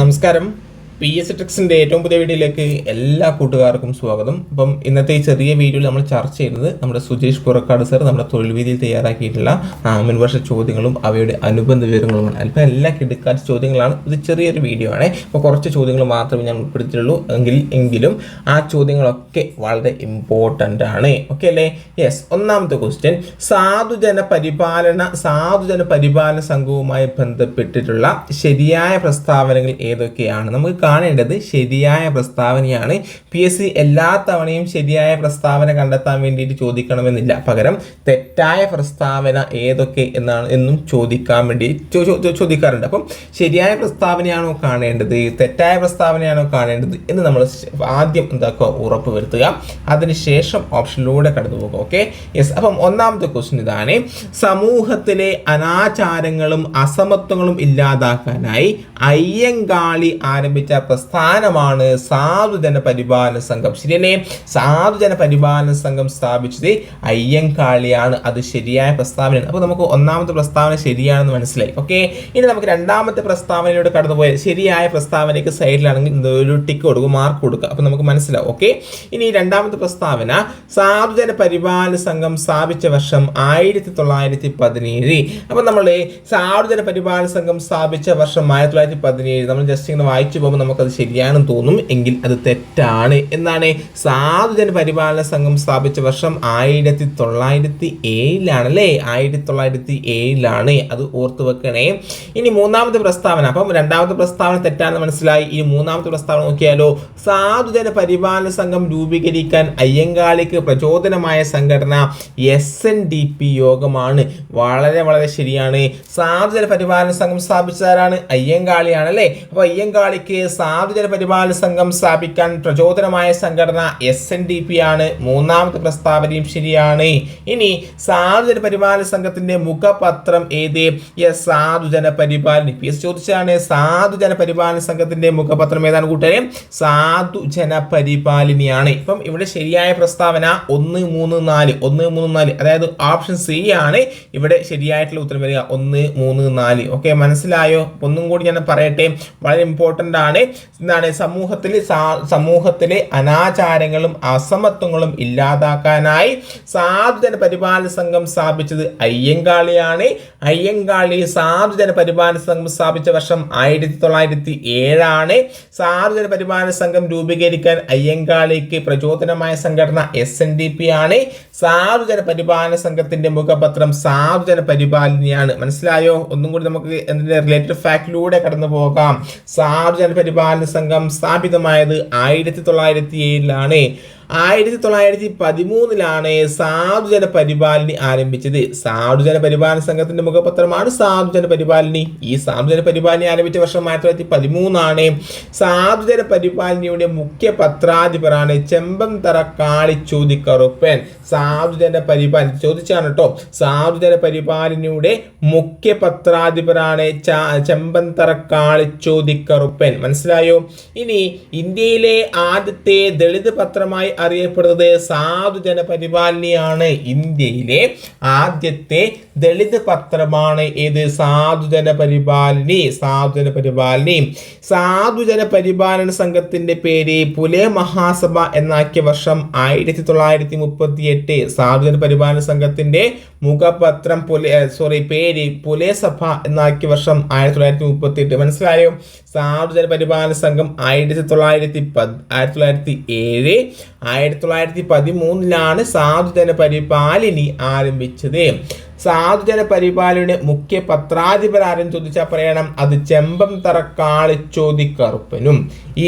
നമസ്കാരം. P S ട്രിക്സിന്റെ ഏറ്റവും പുതിയ വീഡിയോയിലേക്ക് എല്ലാ കൂട്ടുകാർക്കും സ്വാഗതം. അപ്പം ഇന്നത്തെ ഈ ചെറിയ വീഡിയോയിൽ നമ്മൾ ചർച്ച ചെയ്യുന്നത് നമ്മുടെ സുജേഷ് പുറക്കാട് സർ നമ്മുടെ തൊഴിൽ വീതിയിൽ തയ്യാറാക്കിയിട്ടുള്ള മുൻവർഷ ചോദ്യങ്ങളും അവയുടെ അനുബന്ധ വിവരങ്ങളുമാണ്. അല്പം എല്ലാ കിടക്കാത്ത ചോദ്യങ്ങളാണ്. ഇത് ചെറിയൊരു വീഡിയോ ആണ്. അപ്പോൾ കുറച്ച് ചോദ്യങ്ങൾ മാത്രമേ ഞാൻ ഉൾപ്പെടുത്തിയുള്ളൂ എങ്കിൽ എങ്കിലും ആ ചോദ്യങ്ങളൊക്കെ വളരെ ഇമ്പോർട്ടന്റ് ആണ്. ഓക്കെ അല്ലേ? യെസ് ഒന്നാമത്തെ ക്വസ്റ്റ്യൻ സാധുജന പരിപാലന സാധുജന പരിപാലന സംഘവുമായി ബന്ധപ്പെട്ടിട്ടുള്ള ശരിയായ പ്രസ്താവനകൾ ഏതൊക്കെയാണ്? നമുക്ക് കാണേണ്ടത് ശരിയായ പ്രസ്താവനയാണ്. പി എസ് സി എല്ലാ തവണയും ശരിയായ പ്രസ്താവന കണ്ടെത്താൻ വേണ്ടിയിട്ട് ചോദിക്കണമെന്നില്ല. പകരം തെറ്റായ പ്രസ്താവന ഏതൊക്കെ എന്നാണ് എന്നും ചോദിക്കാൻ വേണ്ടി ചോദിക്കാറുണ്ട്. അപ്പം ശരിയായ പ്രസ്താവനയാണോ കാണേണ്ടത്? തെറ്റായ പ്രസ്താവനയാണോ കാണേണ്ടത് എന്ന് നമ്മൾ ആദ്യം എന്താക്കുക? ഉറപ്പ് വരുത്തുക. അതിനുശേഷം ഓപ്ഷനിലൂടെ കടന്നു പോകുക. ഓക്കെ? യെസ് അപ്പം ഒന്നാമത്തെ ക്വസ്റ്റ്യൻ ഇതാണ്. സമൂഹത്തിലെ അനാചാരങ്ങളും അസമത്വങ്ങളും ഇല്ലാതാക്കാനായി അയ്യങ്കാളി ആരംഭിച്ച പ്രസ്ഥാനമാണ് സാധുജന പരിപാലന സംഘം. ശരിയല്ലേ? സാധുജന പരിപാലന സംഘം സ്ഥാപിച്ചത് അയ്യങ്കാളിയാണ്. അത് ശരിയായ പ്രസ്താവനയാണ്. അപ്പോൾ നമുക്ക് ഒന്നാമത്തെ പ്രസ്താവന ശരിയാണെന്ന് മനസ്സിലായി. ഓക്കെ ഇനി നമുക്ക് രണ്ടാമത്തെ പ്രസ്താവനയിലൂടെ കടന്നുപോയ ശരിയായ പ്രസ്താവനയ്ക്ക് സൈഡിലാണെങ്കിൽ ഒരു ടിക്ക് കൊടുക്കും മാർക്ക് കൊടുക്കുക. അപ്പോൾ നമുക്ക് മനസ്സിലാവും. ഓക്കെ ഇനി രണ്ടാമത്തെ പ്രസ്താവന സാധുജന പരിപാലന സംഘം സ്ഥാപിച്ച വർഷം ആയിരത്തി തൊള്ളായിരത്തി പതിനേഴ് അപ്പോൾ നമ്മൾ സാധുജന പരിപാലന സംഘം സ്ഥാപിച്ച വർഷം ആയിരത്തി തൊള്ളായിരത്തി പതിനേഴ് നമ്മൾ ജസ്റ്റ് ഇങ്ങനെ വായിച്ചു പോകുമ്പോൾ നമുക്കത് ശരിയാണെന്ന് തോന്നും എങ്കിൽ അത് തെറ്റാണ് എന്നാണ് സാധുജന പരിപാലന സംഘം സ്ഥാപിച്ച വർഷം ആയിരത്തി തൊള്ളായിരത്തി ഏഴിലാണ് അല്ലേ ആയിരത്തി തൊള്ളായിരത്തി ഏഴിലാണ് അത് ഓർത്തു വെക്കണേ. ഇനി മൂന്നാമത്തെ പ്രസ്താവന. അപ്പം രണ്ടാമത്തെ പ്രസ്താവന തെറ്റാണെന്ന് മനസ്സിലായി. ഇനി മൂന്നാമത്തെ പ്രസ്താവന നോക്കിയാലോ സാധുജന പരിപാലന സംഘം രൂപീകരിക്കാൻ അയ്യങ്കാളിക്ക് പ്രചോദനമായ സംഘടന എസ് എൻ ഡി പി യോഗമാണ്. വളരെ വളരെ ശരിയാണ്. സാധുജന പരിപാലന സംഘം സ്ഥാപിച്ചതാരാണ് അയ്യങ്കാളിയാണ് അല്ലേ അപ്പോൾ അയ്യങ്കാളിക്ക് സാധുജന പരിപാലന സംഘം സ്ഥാപിക്കാൻ പ്രചോദനമായ സംഘടന എസ് എൻ ഡി പി ആണ്. മൂന്നാമത്തെ പ്രസ്താവനയും ശരിയാണ്. ഇനി സാധുജന പരിപാലന സംഘത്തിന്റെ മുഖപത്രം ഏത്? എസ് സാധുജന പരിപാലന പി എസ് ചോദിച്ചാണ് സാധുജന പരിപാലന സംഘത്തിന്റെ മുഖപത്രം ഏതാണ് കൂട്ടുകാരെ സാധുജന പരിപാലിനിയാണ് ഇപ്പം ഇവിടെ ശരിയായ പ്രസ്താവന ഒന്ന് മൂന്ന് നാല്. ഒന്ന് മൂന്ന് നാല്. അതായത് ഓപ്ഷൻ സി ആണ്. ഇവിടെ ശരിയായിട്ടുള്ള ഉത്തരം വരിക. ഒന്ന് മൂന്ന് നാല്. ഓക്കെ മനസ്സിലായോ? ഒന്നും കൂടി ഞാൻ പറയട്ടെ. വളരെ ഇമ്പോർട്ടന്റ് ആണ്. എന്താണ് സമൂഹത്തിൽ സമൂഹത്തിലെ അനാചാരങ്ങളും അസമത്വങ്ങളും ഇല്ലാതാക്കാനായി സാധുജന പരിപാലന സംഘം സ്ഥാപിച്ചത് അയ്യങ്കാളിയാണ്. അയ്യങ്കാളി സാധുജന പരിപാലന സംഘം സ്ഥാപിച്ച വർഷം ആയിരത്തി തൊള്ളായിരത്തി ഏഴാണ് സാധുജന പരിപാലന സംഘം രൂപീകരിക്കാൻ അയ്യങ്കാളിക്ക് പ്രചോദനമായ സംഘടന എസ് എൻ ഡി പി ആണ്. സാധുജന പരിപാലന സംഘത്തിന്റെ മുഖപത്രം സാധുജന പരിപാലനയാണ്. മനസ്സിലായോ? ഒന്നും കൂടി നമുക്ക് എന്തിന്റെ റിലേറ്റഡ് ഫാക്ടിലൂടെ കടന്നു പോകാം സാധുജന പരിപാലന സംഘം സ്ഥാപിതമായത് ആയിരത്തി തൊള്ളായിരത്തി ഏഴിലാണ് ആയിരത്തി തൊള്ളായിരത്തി പതിമൂന്നിലാണ് സാധുജന പരിപാലനി ആരംഭിച്ചത്. സാധുജന പരിപാലന സംഘത്തിന്റെ മുഖപത്രമാണ് സാധുജന പരിപാലനി. ഈ സാധുജന പരിപാലനി ആരംഭിച്ച വർഷം ആയിരത്തി തൊള്ളായിരത്തി പതിമൂന്നാണ് സാധുജന പരിപാലനിയുടെ മുഖ്യ പത്രാധിപരാണ് ചെമ്പന്തറ കാളിച്ചോദിക്കറുപ്പൻ സാധുജന പരിപാലന ചോദിച്ചാണ് കേട്ടോ സാധുജന പരിപാലനിയുടെ മുഖ്യ പത്രാധിപരാണ് ചെമ്പന്തറ കാളിച്ചോദിക്കറുപ്പൻ മനസ്സിലായോ? ഇനി ഇന്ത്യയിലെ ആദ്യത്തെ ദളിത് പത്രമായി അറിയപ്പെടുന്നത് സാധുജന പരിപാലനിയാണ് ഇന്ത്യയിലെ ആദ്യത്തെ ദളിത് പത്രമാണ് ഏത്? സാധുജന പരിപാലനി സാധുജന പരിപാലനി സാധുജന പരിപാലന സംഘത്തിന്റെ പേര് പുലേ മഹാസഭ എന്നാക്കിയ വർഷം ആയിരത്തി തൊള്ളായിരത്തി മുപ്പത്തി എട്ട് സാധുജന പരിപാലന സംഘത്തിന്റെ മുഖപത്രം പുലേ സോറി പേര് പുലേ സഭ എന്നാക്കിയ വർഷം ആയിരത്തി തൊള്ളായിരത്തി മുപ്പത്തി എട്ട് മനസ്സിലായോ? സാധുജന പരിപാലന സംഘം ആയിരത്തി തൊള്ളായിരത്തി പത് ആയിരത്തി തൊള്ളായിരത്തി ഏഴ് ആയിരത്തി തൊള്ളായിരത്തി പതിമൂന്നിലാണ് സാധുജന പരിപാലിനി ആരംഭിച്ചത്. സാധുജന പരിപാലന മുഖ്യ പത്രാധിപരാരും ചോദിച്ചാൽ പറയണം. അത് ചെമ്പം തറക്കാളി ചോദിക്കറുപ്പനും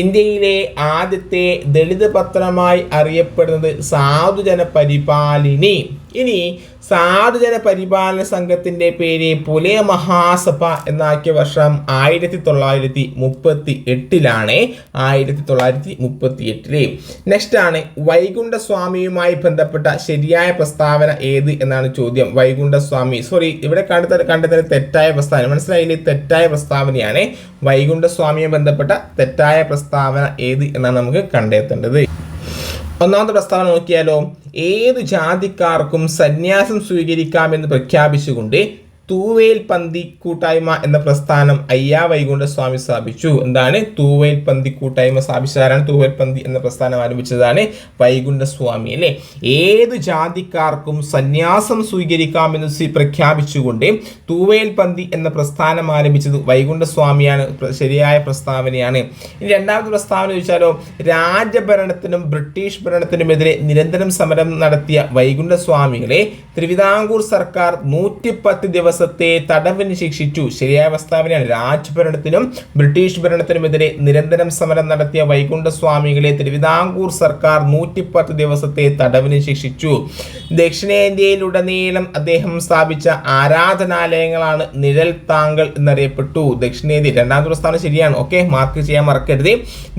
ഇന്ത്യയിലെ ആദ്യത്തെ ദളിത് പത്രമായി അറിയപ്പെടുന്നത് സാധുജന പരിപാലിനി. ഇനി സാധുജന പരിപാലന സംഘത്തിന്റെ പേര് പുലയ മഹാസഭ എന്നാക്കിയ വർഷം ആയിരത്തി തൊള്ളായിരത്തി മുപ്പത്തി എട്ടിലാണ് ആയിരത്തി തൊള്ളായിരത്തി മുപ്പത്തി എട്ടിൽ നെക്സ്റ്റ് ആണ് വൈകുണ്ഠസ്വാമിയുമായി ബന്ധപ്പെട്ട ശരിയായ പ്രസ്താവന ഏത് എന്നാണ് ചോദ്യം. വൈകുണ്ഠസ്വാമി സോറി ഇവിടെ കണ്ടെത്ത കണ്ടെത്തുന്ന തെറ്റായ പ്രസ്താവന. മനസ്സിലായില്ലേ തെറ്റായ പ്രസ്താവനയാണ് വൈകുണ്ഠസ്വാമിയെ ബന്ധപ്പെട്ട തെറ്റായ പ്രസ്താവന ഏത് എന്നാണ് നമുക്ക് കണ്ടെത്തേണ്ടത്. ഒന്നാമത്തെ പ്രസ്താവന നോക്കിയാലോ ഏത് ജാതിക്കാർക്കും സന്യാസം സ്വീകരിക്കാമെന്ന് പ്രഖ്യാപിച്ചുകൊണ്ട് തൂവേൽ പന്തി കൂട്ടായ്മ എന്ന പ്രസ്ഥാനം അയ്യാ വൈകുണ്ഠ സ്വാമി സ്ഥാപിച്ചു. എന്താണ്? തൂവേൽ പന്തി കൂട്ടായ്മ സ്ഥാപിച്ചതാരാണ് തൂവേൽ പന്തി എന്ന പ്രസ്ഥാനം ആരംഭിച്ചതാണ് വൈകുണ്ഠസ്വാമി അല്ലേ? ഏത് ജാതിക്കാർക്കും സന്യാസം സ്വീകരിക്കാമെന്ന് പ്രഖ്യാപിച്ചുകൊണ്ട് തൂവേൽ പന്തി എന്ന പ്രസ്ഥാനം ആരംഭിച്ചത് വൈകുണ്ഠസ്വാമിയാണ് ശരിയായ പ്രസ്താവനയാണ്. ഇനി രണ്ടാമത്തെ പ്രസ്താവന ചോദിച്ചാലോ? രാജഭരണത്തിനും ബ്രിട്ടീഷ് ഭരണത്തിനുമെതിരെ നിരന്തരം സമരം നടത്തിയ വൈകുണ്ഠസ്വാമികളെ തിരുവിതാംകൂർ സർക്കാർ നൂറ്റിപ്പത്ത് ദിവസത്തെ തടവിന് ശിക്ഷിച്ചു. ശരിയായ പ്രസ്താവനയാണ്. രാജ്ഭരണത്തിനും ബ്രിട്ടീഷ് ഭരണത്തിനുമെതിരെ നിരന്തരം സമരം നടത്തിയ വൈകുണ്ഠസ്വാമികളെ തിരുവിതാംകൂർ സർക്കാർ നൂറ്റിപ്പത്ത് ദിവസത്തെ തടവിന് ശിക്ഷിച്ചു. ദക്ഷിണേന്ത്യയിലുടനീളം അദ്ദേഹം സ്ഥാപിച്ച ആരാധനാലയങ്ങളാണ് നിഴൽ താങ്കൾ എന്നറിയപ്പെട്ടു. ദക്ഷിണേന്ത്യ രണ്ടാം പ്രസ്ഥാനം ശരിയാണ്. ഓക്കെ മാർക്ക് ചെയ്യാൻ മറക്കരുത്.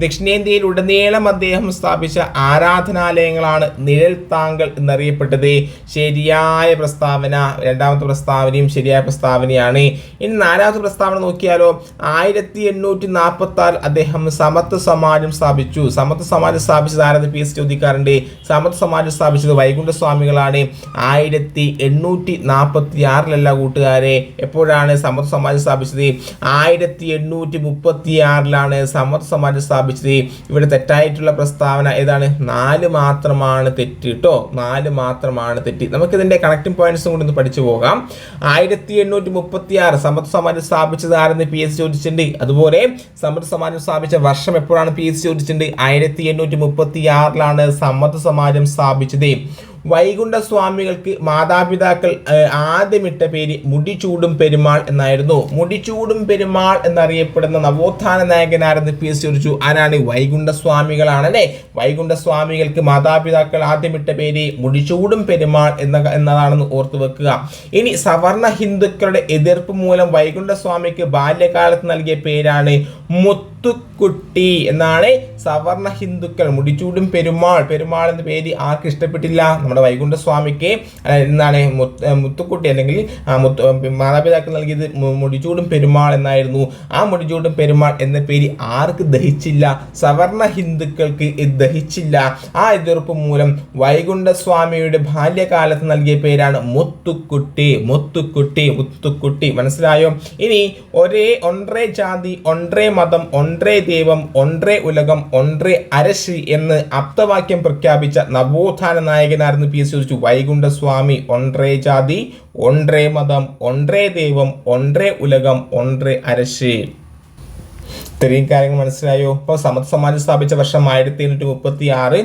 ദക്ഷിണേന്ത്യയിലുടനീളം അദ്ദേഹം സ്ഥാപിച്ച ആരാധനാലയങ്ങളാണ് നിഴൽ താങ്കൾ എന്നറിയപ്പെട്ടത്. ശരിയായ പ്രസ്താവന രണ്ടാമത്തെ പ്രസ്താവനയും ശരിയായ പ്രസ്താവനയാണ് ഇനി നാലാമത്തെ പ്രസ്താവന നോക്കിയാലോ ആയിരത്തി എണ്ണൂറ്റി നാൽപ്പത്തി ആറ് അദ്ദേഹം സമത്വ സമാജം സ്ഥാപിച്ചു. സമത്വ സമാജം സ്ഥാപിച്ചത് ആരെന്ന് പി. എസ്. ചോദിക്കാറുണ്ട് സമത്വ സമാജം സ്ഥാപിച്ചത് വൈകുണ്ഠ സ്വാമികളാണ് ആയിരത്തി എണ്ണൂറ്റി നാൽപ്പത്തി ആറിലല്ല കൂട്ടുകാരെ എപ്പോഴാണ് സമത്വ സമാജം സ്ഥാപിച്ചത്? ആയിരത്തി എണ്ണൂറ്റി മുപ്പത്തി ആറിലാണ് സമത്വ സമാജം സ്ഥാപിച്ചത്. ഇവിടെ തെറ്റായിട്ടുള്ള പ്രസ്താവന ഏതാണ്? നാല് മാത്രമാണ് തെറ്റ് കേട്ടോ. നാല് മാത്രമാണ് തെറ്റ്. നമുക്കിതിന്റെ കണക്റ്റിംഗ് പോയിന്റ്സും കൂടി ഒന്ന് പഠിച്ചു പോകാം. ആയിരത്തി എണ്ണൂറ്റി മുപ്പത്തി ആറ് സമ്പത്ത് സമാജം സ്ഥാപിച്ചത് ആരെന്ന് പി എസ് ചോദിച്ചിട്ടുണ്ട് അതുപോലെ സമ്പത്ത് സമാജം സ്ഥാപിച്ച വർഷം എപ്പോഴാണ് പി എസ് ചോദിച്ചിട്ടുണ്ട് ആയിരത്തി എണ്ണൂറ്റി മുപ്പത്തി ആറിലാണ് സമ്മത സമാജം സ്ഥാപിച്ചത്. വൈകുണ്ഠ സ്വാമികൾക്ക് മാതാപിതാക്കൾ ആദ്യമിട്ട പേര് മുടിച്ചൂടും പെരുമാൾ എന്നായിരുന്നു. മുടിച്ചൂടും പെരുമാൾ എന്നറിയപ്പെടുന്ന നവോത്ഥാന നായകനാരെന്ന് പി. എസ്. ചോദിച്ചു ആരാണ്? വൈകുണ്ഠ സ്വാമികളാണല്ലേ വൈകുണ്ഠ സ്വാമികൾക്ക് മാതാപിതാക്കൾ ആദ്യമിട്ട പേര് മുടിച്ചൂടും പെരുമാൾ എന്ന എന്നതാണെന്ന് ഓർത്തു വെക്കുക. ഇനി സവർണ ഹിന്ദുക്കളുടെ എതിർപ്പ് മൂലം വൈകുണ്ഠ സ്വാമിക്ക് ബാല്യകാലത്ത് നൽകിയ പേരാണ് മുത്തുക്കുട്ടി എന്നാണ് സവർണ ഹിന്ദുക്കൾ. മുടിച്ചൂടും പെരുമാൾ. പെരുമാൾ എന്ന പേര് ആർക്ക് ഇഷ്ടപ്പെട്ടില്ല. നമ്മുടെ വൈകുണ്ഠസ്വാമിക്ക്. എന്താണ്? മുത്തുക്കുട്ടി അല്ലെങ്കിൽ മുത്തു മാതാപിതാക്കൾ നൽകിയത് മുടിച്ചൂടും പെരുമാൾ എന്നായിരുന്നു. ആ മുടിച്ചൂടും പെരുമാൾ എന്ന പേര് ആർക്ക് ദഹിച്ചില്ല? സവർണ ഹിന്ദുക്കൾക്ക് ഇത് ദഹിച്ചില്ല. ആ എതിർപ്പ് മൂലം വൈകുണ്ഠസ്വാമിയുടെ ബാല്യകാലത്ത് നൽകിയ പേരാണ് മുത്തുക്കുട്ടി. മുത്തുക്കുട്ടി മുത്തുക്കുട്ടി. മനസ്സിലായോ? ഇനി ഒരേ ഒൻറേ ജാതി ഒൻറേ മതം ഒൻറേ ദൈവം ഒൻറേ ഉലകം ഒൻറേ അരശി എന്ന് അപ്തവാക്യം പ്രഖ്യാപിച്ച നവോത്ഥാന നായകനായിരുന്നു പി എസ് ചോദിച്ചു വൈകുണ്ഠസ്വാമി. ഒൻറേ ജാതി ഒൻറേ മതം ഒൻറേ ദൈവം ഒൻറേ ഉലകം ഒൻറേ അരശി ഇത്രയും കാര്യങ്ങൾ മനസ്സിലായോ? ഇപ്പോൾ സമത് സമാജം സ്ഥാപിച്ച വർഷം ആയിരത്തി എണ്ണൂറ്റി മുപ്പത്തി ആറ്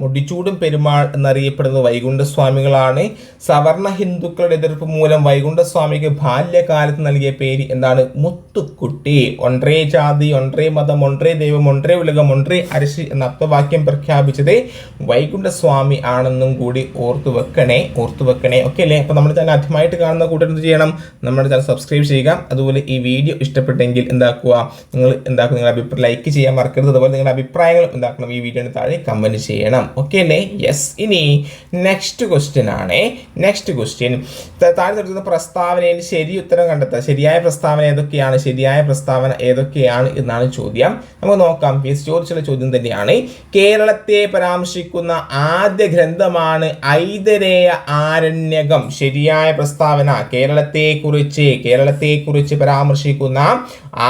മുടിച്ചൂടും പെരുമാൾ എന്നറിയപ്പെടുന്ന വൈകുണ്ഠസ്വാമികളാണ്. സവർണ ഹിന്ദുക്കളുടെ എതിർപ്പ് മൂലം വൈകുണ്ഠസ്വാമിക്ക് ബാല്യകാലത്ത് നൽകിയ പേര് എന്താണ്? മുത്തുക്കുട്ടി. ഒൻറേ ജാതി ഒൻറേ മതം ഒൻറേ ദൈവം ഒൻറേ ഉലകം ഒൻറേ അരശി എന്ന അർത്ഥവാക്യം പ്രഖ്യാപിച്ചത് വൈകുണ്ഠസ്വാമി ആണെന്നും കൂടി ഓർത്തു വെക്കണേ ഓർത്തു വെക്കണേ. ഓക്കെ അല്ലേ? അപ്പോൾ നമ്മുടെ ചാനൽ ആദ്യമായിട്ട് കാണുന്ന കൂട്ടർ എന്ത് ചെയ്യണം? നമ്മുടെ ചാനൽ സബ്സ്ക്രൈബ് ചെയ്യുക. അതുപോലെ ഈ വീഡിയോ ഇഷ്ടപ്പെട്ടെങ്കിൽ എന്താക്കുക? നിങ്ങൾ എന്താക്കും നിങ്ങൾ അഭിപ്രായം ലൈക്ക് ചെയ്യാൻ മറക്കരുത്. അതുപോലെ നിങ്ങളുടെ അഭിപ്രായങ്ങൾ എന്താക്കണം ഈ വീഡിയോയുടെ താഴെ കമന്റ് ചെയ്യണം. ഓക്കെ അല്ലേ? യെസ് ഇനി നെക്സ്റ്റ് ക്വസ്റ്റ്യൻ ആണ്. നെക്സ്റ്റ് ക്വസ്റ്റ്യൻ താഴെ നിർത്തുന്ന പ്രസ്താവനയിൽ ശരി ഉത്തരം കണ്ടെത്തുക. ശരിയായ പ്രസ്താവന ഏതൊക്കെയാണ്? ശരിയായ പ്രസ്താവന ഏതൊക്കെയാണ് എന്നാണ് ചോദ്യം. നമുക്ക് നോക്കാം. പി എസ് ചോദിച്ചുള്ള ചോദ്യം തന്നെയാണ്. കേരളത്തെ പരാമർശിക്കുന്ന ആദ്യ ഗ്രന്ഥമാണ് ഐതരേയ ആരണ്യകം. ശരിയായ പ്രസ്താവന കേരളത്തെ കുറിച്ച് കേരളത്തെ കുറിച്ച് പരാമർശിക്കുന്ന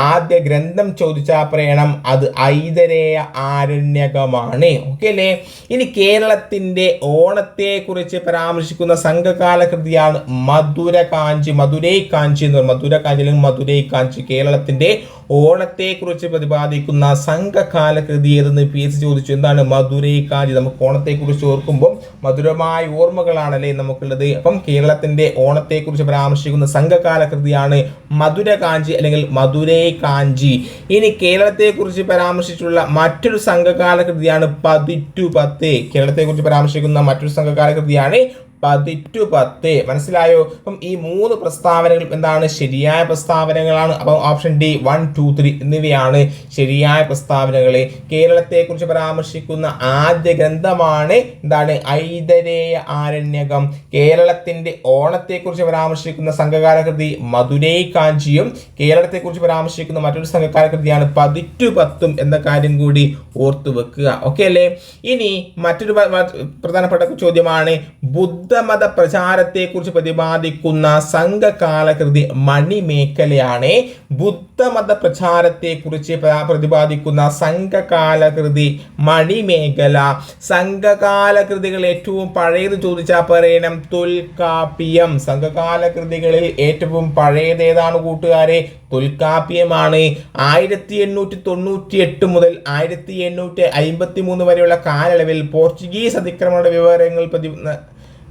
ആദ്യ ഗ്രന്ഥം ചോദിച്ചാൽ പറയണം അത് ഐതരേയ ആരണ്യകമാണ്. ഓക്കെ അല്ലേ? ഇനി കേരളത്തിന്റെ ഓണത്തെക്കുറിച്ച് പരാമർശിക്കുന്ന സംഘകാല കൃതിയാണ് മധുര കാഞ്ചി മധുരൈ കാഞ്ചി എന്ന് പറയുന്നത് മധുര കാഞ്ചി അല്ലെങ്കിൽ മധുരൈ കാഞ്ചി കേരളത്തിന്റെ ഓണത്തെക്കുറിച്ച് പ്രതിപാദിക്കുന്ന സംഘകാല കൃതി ഏതെന്ന് പി എസ് ചോദിച്ചു. എന്താണ് മധുരൈ കാഞ്ചി നമുക്ക് ഓണത്തെക്കുറിച്ച് ഓർക്കുമ്പോൾ മധുരമായ ഓർമ്മകളാണല്ലേ നമുക്കുള്ളത്. അപ്പം കേരളത്തിന്റെ ഓണത്തെക്കുറിച്ച് പരാമർശിക്കുന്ന സംഘകാല കൃതിയാണ് മധുര കാഞ്ചി അല്ലെങ്കിൽ മധുരൈ കാഞ്ചി ഇനി കേരളത്തെക്കുറിച്ച് പരാമർശിച്ചുള്ള മറ്റൊരു സംഘകാല കൃതിയാണ് പതിറ്റു പത്ത്. കേരളത്തെ കുറിച്ച് പരാമർശിക്കുന്ന മറ്റൊരു സംഘകാല കൃതിയാണ് പതിറ്റു പത്ത്. മനസ്സിലായോ? അപ്പം ഈ മൂന്ന് പ്രസ്താവനകൾ എന്താണ്? ശരിയായ പ്രസ്താവനകളാണ്. അപ്പം option D one two three എന്നിവയാണ് ശരിയായ പ്രസ്താവനകൾ. കേരളത്തെക്കുറിച്ച് പരാമർശിക്കുന്ന ആദ്യ ഗ്രന്ഥമാണ് എന്താണ്? ഐതരേയ ആരണ്യകം. കേരളത്തിന്റെ ഓണത്തെക്കുറിച്ച് പരാമർശിക്കുന്ന സംഘകാല കൃതി മധുരൈ കാഞ്ചിയും കേരളത്തെക്കുറിച്ച് പരാമർശിക്കുന്ന മറ്റൊരു സംഘകാല കൃതിയാണ് പതിറ്റു പത്തും എന്ന കാര്യം കൂടി ഓർത്തു വെക്കുക ഓക്കെ അല്ലേ? ഇനി മറ്റൊരു പ്രധാനപ്പെട്ട ചോദ്യമാണ് ബുദ്ധ ബുദ്ധമത പ്രചാരത്തെക്കുറിച്ച് പ്രതിപാദിക്കുന്ന സംഘകാലകൃതി മണിമേഖലയാണ് ബുദ്ധമത പ്രചാരത്തെക്കുറിച്ച് പ്ര- പ്രതിപാദിക്കുന്ന സംഘകാലകൃതി മണിമേഖല. സംഘകാലകൃതികൾ ഏറ്റവും പഴയത് ചോദിച്ചാൽ പറയണം തൊൽക്കാപ്പിയം. സംഘകാലകൃതികളിൽ ഏറ്റവും പഴയത് ഏതാണ് കൂട്ടുകാരെ? തൊൽക്കാപ്പിയമാണ്. ആയിരത്തി എണ്ണൂറ്റി തൊണ്ണൂറ്റി എട്ട് മുതൽ ആയിരത്തി എണ്ണൂറ്റി അമ്പത്തി മൂന്ന് വരെയുള്ള കാലയളവിൽ പോർച്ചുഗീസ് അതിക്രമണ വിവരങ്ങൾ പ്രതി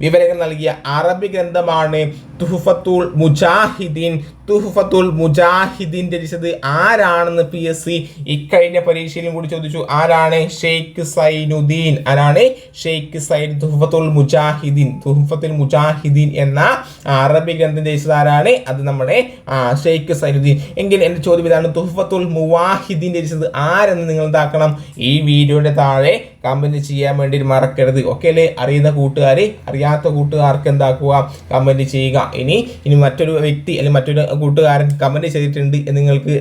വിവരങ്ങൾ നൽകിയ അറബി ഗ്രന്ഥമാണ് തുഹഫത്തുൽ മുജാഹിദീൻ തുഹഫത്തുൽ മുജാഹിദീൻ രചിച്ചത് ആരാണെന്ന് പി എസ് സി? ഇക്കഴിഞ്ഞ പരീക്ഷയിലും കൂടി ചോദിച്ചു ആരാണ് ഷെയ്ഖ് സൈനുദ്ദീൻ? ആരാണ് ഷെയ്ഖ് സൈൻ തുഹഫത്തുൽ മുജാഹിദീൻ? തുഹഫത്തുൽ മുജാഹിദീൻ എന്ന അറബി ഗ്രന്ഥം രചിച്ചത് ആരാണ്? അത് നമ്മുടെ ഷെയ്ഖ് സൈനുദ്ദീൻ. എങ്കിൽ എന്റെ ചോദ്യം ഇതാണ് തുഹഫത്തുൽ മുവാഹിദീൻ രചിച്ചത് ആരെന്ന് നിങ്ങൾ എന്താക്കണം? ഈ വീഡിയോയുടെ താഴെ കമന്റ് ചെയ്യാൻ വേണ്ടി മറക്കരുത്. ഓക്കെ അല്ലേ? അറിയുന്ന കൂട്ടുകാർ അറിയാത്ത കൂട്ടുകാർക്ക് എന്താക്കുക? കമന്റ് ചെയ്യുക. ഇനി ഇനി മറ്റൊരു വ്യക്തി അല്ലെങ്കിൽ മറ്റൊരു കൂട്ടുകാരൻ കമന്റ് ചെയ്തിട്ടുണ്ട് എന്ന് നിങ്ങൾക്ക്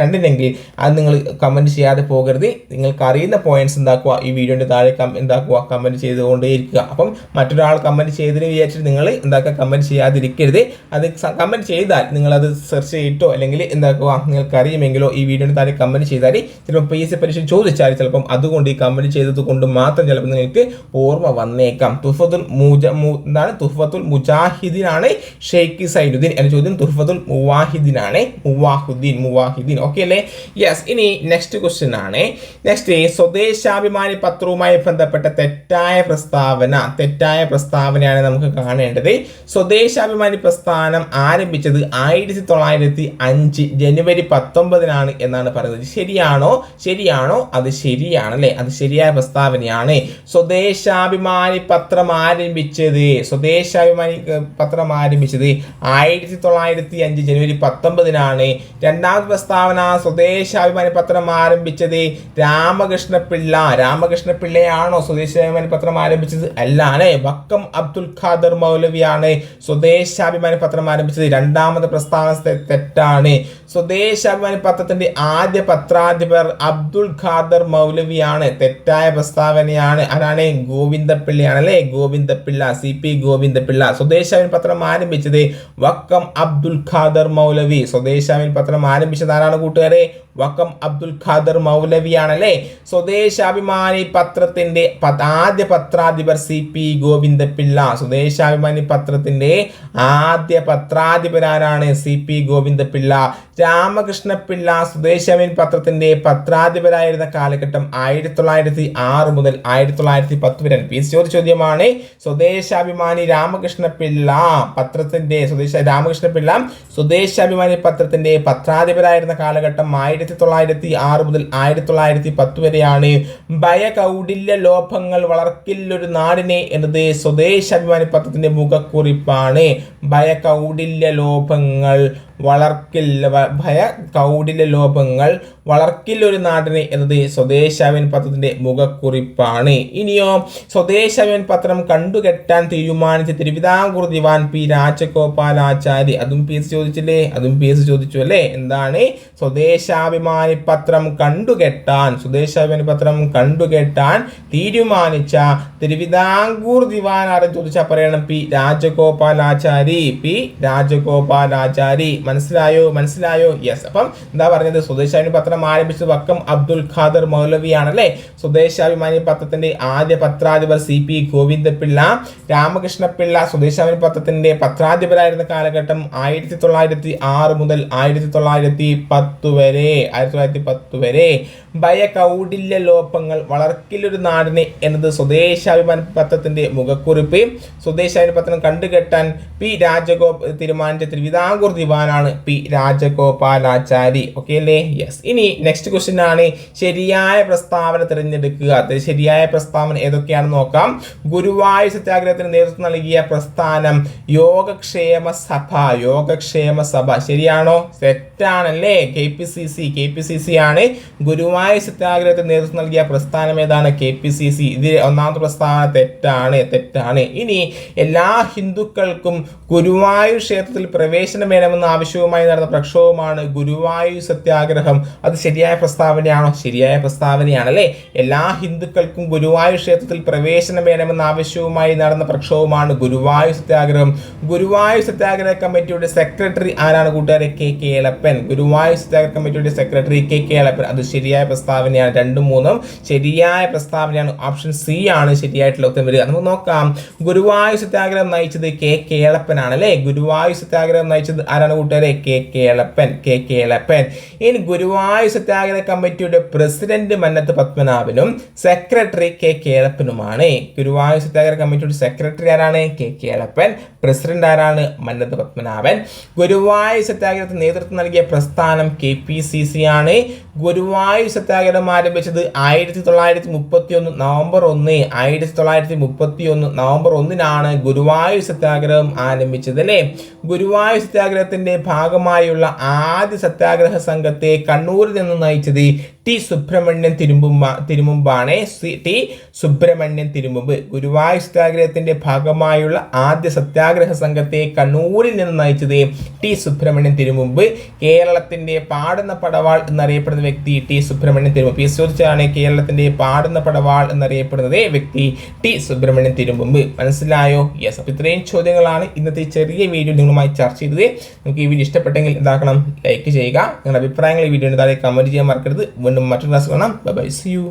കണ്ടില്ലെങ്കിൽ അത് നിങ്ങൾ കമന്റ് ചെയ്യാതെ പോകരുത്. നിങ്ങൾക്ക് അറിയുന്ന പോയിന്റ്സ് എന്താക്കുക ഈ വീഡിയോന്റെ താഴെ എന്താക്കുക കമന്റ് ചെയ്തുകൊണ്ടേയിരിക്കുക. അപ്പം മറ്റൊരാൾ കമന്റ് ചെയ്തതിന് വിചാരിച്ചിട്ട് നിങ്ങൾ എന്താക്കുക കമന്റ് ചെയ്യാതിരിക്കരുത്. അത് കമന്റ് ചെയ്താൽ നിങ്ങളത് സെർച്ച് ചെയ്തിട്ടോ അല്ലെങ്കിൽ എന്താക്കുക നിങ്ങൾക്ക് അറിയുമെങ്കിലോ ഈ വീഡിയോയുടെ താഴെ കമന്റ് ചെയ്താൽ ചിലപ്പോൾ പി എസ് സി പരീക്ഷ ചോദിച്ചാൽ ചിലപ്പം അതുകൊണ്ട് ഈ കമന്റ് ചെയ്തത് കൊണ്ട് മാത്രം ചിലപ്പോൾ നിങ്ങൾക്ക് ഓർമ്മ വന്നേക്കാം. തുഫത്തുൽ മുജ എന്താണ്? തുഫത്തുൽ മുജാഹിദീനാണ് ഷെയ്ഖ് സൈനുദ്ദീൻ എന്ന ചോദ്യം. തുഫത്തുൽ മുവാഹിദീനാണ്. മുവാഹുദ്ദീൻ മുവാഹിദീൻ. ഓക്കെ അല്ലേ? യെസ് ഇനി നെക്സ്റ്റ് ക്വസ്റ്റ്യൻ ആണ്. നെക്സ്റ്റ് സ്വദേശാഭിമാനി പത്രവുമായി ബന്ധപ്പെട്ട തെറ്റായ പ്രസ്താവന. തെറ്റായ പ്രസ്താവനയാണ് നമുക്ക് കാണേണ്ടത്. സ്വദേശാഭിമാനി പ്രസ്ഥാനം ആരംഭിച്ചത് ആയിരത്തി തൊള്ളായിരത്തി അഞ്ച് ജനുവരി പത്തൊമ്പതിനാണ് എന്നാണ് പറയുന്നത്. ശരിയാണോ? ശരിയാണോ? അത് ശരിയാണ് അല്ലേ? അത് ശരിയായ പ്രസ്താവനയാണ്. സ്വദേശാഭിമാനി പത്രം ആരംഭിച്ചത് സ്വദേശാഭിമാനി പത്രം ആരംഭിച്ചത് ആയിരത്തി തൊള്ളായിരത്തി അഞ്ച് ജനുവരി പത്തൊമ്പതിനാണ് രണ്ടാമത്തെ പ്രസ്താവന സ്വദേശാഭിമാനി പത്രം ആരംഭിച്ചത് രാമകൃഷ്ണപിള്ള. രാമകൃഷ്ണപിള്ളയാണോ രാമകൃഷ്ണ പിള്ളയാണോ സ്വദേശാഭിമാനി പത്രം ആരംഭിച്ചത്? അല്ല അല്ലേ വക്കം അബ്ദുൽ ഖാദർ മൗലവിയാണ് സ്വദേശാഭിമാനി പത്രം ആരംഭിച്ചത്. രണ്ടാമത്തെ പ്രസ്താവന തെറ്റാണ്. സ്വദേശാഭിമാനി പത്രത്തിന്റെ ആദ്യ പത്രാധിപർ അബ്ദുൽ ഖാദർ മൗലവിയാണ്. തെറ്റായ പ്രസ്താവനയാണ്. ആരാണ്? ഗോവിന്ദപിള്ളയാണ് അല്ലേ? ഗോവിന്ദപിള്ള സി പി ഗോവിന്ദപിള്ള സ്വദേശാഭിമാനി പത്രം ആരംഭിച്ചത് വക്കം അബ്ദുൽ ഖാദർ മൗലവി. സ്വദേശാമിൽ പത്രം ആരംഭിച്ചത് ആരാണ് കൂട്ടുകാരെ? വക്കം അബ്ദുൽ ഖാദർ മൗലവിയാണല്ലേ? സ്വദേശാഭിമാനി പത്രത്തിന്റെ ആദ്യ പത്രാധിപർ സി പി ഗോവിന്ദപിള്ള. സ്വദേശാഭിമാനി പത്രത്തിന്റെ ആദ്യ പത്രാധിപരാരാണ് സി പി ഗോവിന്ദപിള്ള. രാമകൃഷ്ണ പിള്ള സ്വദേശാഭിമാനി പത്രത്തിന്റെ പത്രാധിപരായിരുന്ന കാലഘട്ടം ആയിരത്തി തൊള്ളായിരത്തി ആറ് മുതൽ ആയിരത്തി തൊള്ളായിരത്തി പത്ത് വരെ പി എസ് ചോദ്യമാണ്. സ്വദേശാഭിമാനി രാമകൃഷ്ണ പിള്ള പത്രത്തിന്റെ സ്വദേശ രാമകൃഷ്ണ പിള്ള സ്വദേശാഭിമാനി പത്രത്തിന്റെ പത്രാധിപരായിരുന്ന കാലഘട്ടം ആയിരത്തി തൊള്ളായിരത്തി ആറ് മുതൽ ആയിരത്തി തൊള്ളായിരത്തി പത്ത് വരെയാണ്. ഭയകൗടില്യ ലോഭങ്ങൾ വളർക്കില്ലൊരു നാടിനെ എന്നത് സ്വദേശാഭിമാനി പത്രത്തിന്റെ മുഖക്കുറിപ്പാണ്. ഭയകൗടില്യ ലോഭങ്ങൾ വളർക്കില്ല ഭയ ഭയ ലോപങ്ങൾ വളർക്കിൽ ഒരു നാടിന് എന്നത് സ്വദേശാവിൻ പത്രത്തിന്റെ മുഖക്കുറിപ്പാണ്. ഇനിയോ സ്വദേശാവിൻ പത്രം കണ്ടുകെട്ടാൻ തീരുമാനിച്ച തിരുവിതാംകൂർ ദിവാൻ പി രാജഗോപാലാചാരി അതും പി എസ് ചോദിച്ചില്ലേ? അതും പി എസ് ചോദിച്ചു അല്ലേ? എന്താണ്? സ്വദേശാഭിമാനി പത്രം കണ്ടുകെട്ടാൻ സ്വദേശാഭിമാനി പത്രം കണ്ടുകെട്ടാൻ തീരുമാനിച്ച തിരുവിതാംകൂർ ദിവാൻ ആരെ ചോദിച്ചാൽ പറയണം? P Rajagopalachari P Rajagopalachari. മനസ്സിലായോ മനസ്സിലായോ? യെസ് അപ്പം എന്താ പറഞ്ഞത്? സ്വദേശാഭിമാനി പത്രം ആരംഭിച്ചത് വക്കം അബ്ദുൽ ഖാദർ മൗലവിയാണല്ലേ? സ്വദേശാഭിമാനി പത്രത്തിന്റെ ആദ്യ പത്രാധിപർ സി പി ഗോവിന്ദപിള്ള രാമകൃഷ്ണ പിള്ള സ്വദേശാഭിമാനി പത്രത്തിന്റെ പത്രാധിപരായിരുന്ന കാലഘട്ടം ആയിരത്തി തൊള്ളായിരത്തി ആറ് മുതൽ ആയിരത്തി തൊള്ളായിരത്തി പത്ത് വരെ ആയിരത്തി തൊള്ളായിരത്തി പത്ത് വരെ ഭയകൗടില്യ ലോപങ്ങൾ വളർക്കിലൊരു നാടിനെ എന്നത് സ്വദേശാഭിമാനി പത്രത്തിന്റെ മുഖക്കുറിപ്പ്. സ്വദേശാഭിമാനി പത്രം കണ്ടുകെട്ടാൻ പി രാജഗോ തീരുമാനിച്ച തിരുവിതാംകൂർ ദിവാനാണ് പി രാജഗോപാലാചാരി ഓക്കെ അല്ലേ? യെസ് ഇനി നെക്സ്റ്റ് ക്വസ്റ്റ്യൻ ആണ്. ശരിയായ പ്രസ്താവന തിരഞ്ഞെടുക്കുക. ശരിയായ പ്രസ്താവന ഏതൊക്കെയാണെന്ന് നോക്കാം. ഗുരുവായൂർ സത്യാഗ്രഹത്തിന് നേതൃത്വം നൽകിയ പ്രസ്ഥാനം യോഗക്ഷേമ സഭ. യോഗക്ഷേമ സഭ. ശരിയാണോ? തെറ്റാണല്ലേ? K P C C K P C C ആണ്. ഗുരുവായൂർ സത്യാഗ്രഹത്തിന് നേതൃത്വം നൽകിയ പ്രസ്ഥാനം ഏതാണ്? K P C C. ഇത് ഒന്നാമത്തെ പ്രസ്താവന തെറ്റാണ് തെറ്റാണ്. ഇനി എല്ലാ ഹിന്ദുക്കൾക്കും ഗുരുവായൂർ ക്ഷേത്രത്തിൽ പ്രവേശനം വേണമെന്ന് ആവശ്യവുമായി നടന്ന പ്രക്ഷോഭമാണ് ഗുരുവായൂർ സത്യാഗ്രഹം. അത് ശരിയായ പ്രസ്താവനയാണോ? ശരിയായ പ്രസ്താവനയാണ് അല്ലേ? എല്ലാ ഹിന്ദുക്കൾക്കും ഗുരുവായൂർ ക്ഷേത്രത്തിൽ പ്രവേശനം വേണമെന്ന ആവശ്യവുമായി നടന്ന പ്രക്ഷോഭമാണ് ഗുരുവായൂർ സത്യാഗ്രഹം. ഗുരുവായൂർ സത്യാഗ്രഹ കമ്മിറ്റിയുടെ സെക്രട്ടറി ആരാണ് കൂട്ടുകാരെ? കെ. കെ. എളപ്പൻ. ഗുരുവായൂർ സത്യാഗ്രഹ കമ്മിറ്റിയുടെ സെക്രട്ടറി കെ. കെ. എളപ്പൻ. അത് ശരിയായ പ്രസ്താവനയാണ്. രണ്ടും മൂന്നും ശരിയായ പ്രസ്താവനയാണ്. ഓപ്ഷൻ സി ആണ് ശരിയായിട്ടുള്ള ഉത്തരം വരിക. നമുക്ക് നോക്കാം. ഗുരുവായൂർ സത്യാഗ്രഹം നയിച്ചത് കെ. കേളപ്പനാണ് അല്ലേ? ഗുരുവായൂർ സത്യാഗ്രഹം നയിച്ചത് ആരാണ് കൂട്ടുകാരെ K K Elappan K K Elappan. ഇനി ഗുരുവായൂർ സത്യാഗ്രഹ കമ്മിറ്റിയുടെ പ്രസിഡന്റ് മന്നത്ത് പത്മനാഭനും സെക്രട്ടറി കെ കെ എളപ്പനുമാണ്. ഗുരുവായൂർ സത്യാഗ്രഹ കമ്മിറ്റിയുടെ സെക്രട്ടറി ആരാണ്? K K എളപ്പൻ. പ്രസിഡന്റ് ആരാണ്? മന്നത്ത് പത്മനാഭൻ. ഗുരുവായൂർ സത്യാഗ്രഹത്തിന് നേതൃത്വം നൽകിയ പ്രസ്ഥാനം കെ പി സി സി ആണ്. ഗുരുവായൂർ സത്യാഗ്രഹം ആരംഭിച്ചത് ആയിരത്തി തൊള്ളായിരത്തി മുപ്പത്തി ഒന്ന് നവംബർ ഒന്ന്. ആയിരത്തി തൊള്ളായിരത്തി മുപ്പത്തി ഒന്ന് നവംബർ ഒന്നിനാണ് ഗുരുവായൂർ സത്യാഗ്രഹം ആരംഭിച്ചത് അല്ലേ? ഗുരുവായൂർ സത്യാഗ്രഹത്തിന്റെ ഭാഗമായുള്ള ആദ്യ സത്യാഗ്രഹ സംഘത്തെ കണ്ണൂരിൽ നിന്ന് നയിച്ചത് ടി സുബ്രഹ്മണ്യൻ തിരുമുമ്പ തിരുമുമ്പാണ്. ടി സുബ്രഹ്മണ്യൻ തിരുമുമ്പ്. ഗുരുവായൂർ സത്യാഗ്രഹത്തിന്റെ ഭാഗമായുള്ള ആദ്യ സത്യാഗ്രഹ സംഘത്തെ കണ്ണൂരിൽ നിന്ന് നയിച്ചത് ടി സുബ്രഹ്മണ്യൻ തിരുമുമ്പ്. കേരളത്തിന്റെ പാടുന്ന പടവാൾ എന്നറിയപ്പെടുന്ന വ്യക്തി ടി സുബ്രഹ്മണ്യൻ തിരുമ്പ് പി ചോദിച്ചാണ് കേരളത്തിന്റെ പാടുന്ന പടവാൾ എന്നറിയപ്പെടുന്നത് വ്യക്തി ടി സുബ്രഹ്മണ്യൻ തിരുമ്പുമ്പ് മനസ്സിലായോ? യെസ് അപ്പോൾ ഇത്രയും ചോദ്യങ്ങളാണ് ഇന്നത്തെ ചെറിയ വീഡിയോ നിങ്ങളുമായി ചർച്ച ചെയ്തത്. നിങ്ങൾക്ക് ഈ വീഡിയോ ഇഷ്ടപ്പെട്ടെങ്കിൽ എന്താക്കണം? ലൈക്ക് ചെയ്യുക. നിങ്ങളുടെ അഭിപ്രായങ്ങൾ ഈ വീഡിയോ താഴെ കമന്റ് ചെയ്യാൻ മറക്കരുത്. വീണ്ടും മറ്റൊരു ക്ലാസ് കാണാം. By C U